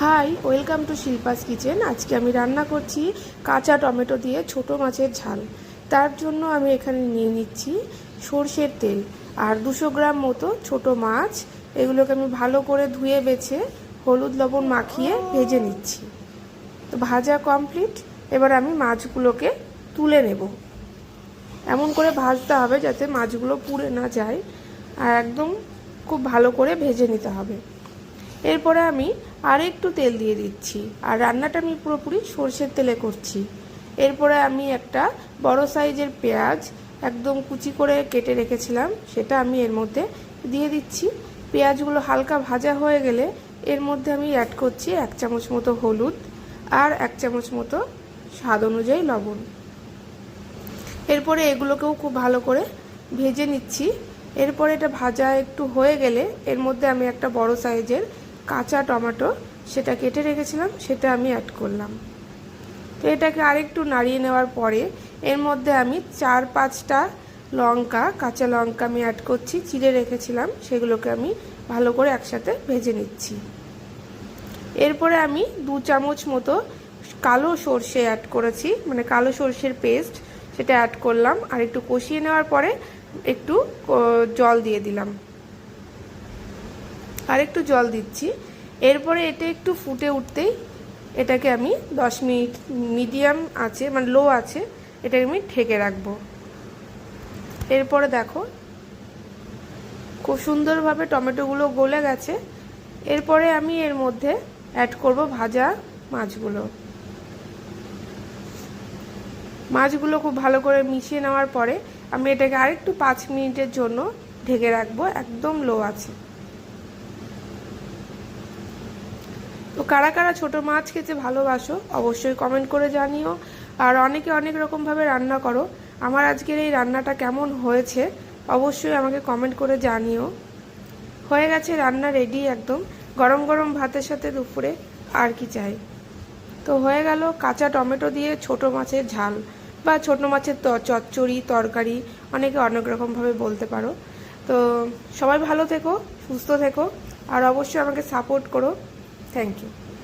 Hi, welcome to Shilpa's kitchen. আজকে আমি রান্না করছি কাঁচা টমেটো দিয়ে ছোট মাছের ঝাল। তার জন্য আমি এখানে নিয়ে নিচ্ছি সর্ষের তেল আর দুশো গ্রাম মতো ছোট মাছ। এগুলোকে আমি ভালো করে ধুয়ে বেছে হলুদ লবণ মাখিয়ে ভেজে নিচ্ছি। তো ভাজা কমপ্লিট। এবার আমি মাছগুলোকে তুলে নেব। এমন করে ভাজতে হবে যাতে মাছগুলো পুড়ে না যায়। আর একদম খুব ভালো করে ভেজে নিতে হবে। এরপরে আমি আর একটু তেল দিয়ে দিচ্ছি। আর রান্নাটা আমি পুরোপুরি সর্ষের তেলে করছি। এরপরে আমি একটা বড় সাইজের পেঁয়াজ একদম কুচি করে কেটে রেখেছিলাম, সেটা আমি এর মধ্যে দিয়ে দিচ্ছি। পেঁয়াজগুলো হালকা ভাজা হয়ে গেলে এর মধ্যে আমি অ্যাড করছি এক চামচ মতো হলুদ আর এক চামচ মতো স্বাদ অনুযায়ী লবণ। এরপরে এগুলোকেও খুব ভালো করে ভেজে নিচ্ছি। এরপরে এটা ভাজা একটু হয়ে গেলে এর মধ্যে আমি একটা বড় সাইজের কাঁচা টমেটো সেটা কেটে রেখেছিলাম, সেটা আমি অ্যাড করলাম। তো এটাকে আরেকটু নাড়িয়ে নেওয়ার পরে এর মধ্যে আমি চার পাঁচটা লঙ্কা, কাঁচা লঙ্কা আমি অ্যাড করছি, চিড়ে রেখেছিলাম, সেগুলোকে আমি ভালো করে একসাথে ভেজে নিচ্ছি। এরপরে আমি দু চামচ মতো কালো সর্ষে অ্যাড করেছি মানে কালো সর্ষের পেস্ট সেটা অ্যাড করলাম, আর একটু কষিয়ে নেওয়ার পরে একটু জল দিয়ে দিলাম। আর একটু জল দিচ্ছি। এরপরে এটা একটু ফুটে উঠতেই এটাকে আমি দশ মিনিট মিডিয়াম আছে মানে লো আছে, এটাকে আমি ঢেকে রাখব। এরপরে দেখো, খুব সুন্দরভাবে টমেটোগুলো গলে গেছে। এরপরে আমি এর মধ্যে অ্যাড করব ভাজা মাছগুলো। মাছগুলো খুব ভালো করে মিশিয়ে নেওয়ার পরে আমি এটাকে আরেকটু পাঁচ মিনিটের জন্য ঢেকে রাখব, একদম লো আছে। তো কারা কারা ছোট মাছ খেতে ভালোবাসো, অবশ্যই কমেন্ট করে জানিও। আর অনেকে অনেক রকমভাবে রান্না করো। আমার আজকের এই রান্নাটা কেমন হয়েছে, অবশ্যই আমাকে কমেন্ট করে জানিও। হয়ে গেছে রান্না রেডি একদম। গরম গরম ভাতের সাথে দুপুরে আর কি চাই। তো হয়ে গেল কাঁচা টমেটো দিয়ে ছোট মাছের ঝাল বা ছোট মাছের চচ্চড়ি, তরকারি, অনেকে অনেক রকমভাবে বলতে পারো। তো সবাই ভালো থেকো, সুস্থ থেকো, আর অবশ্যই আমাকে সাপোর্ট করো। Thank you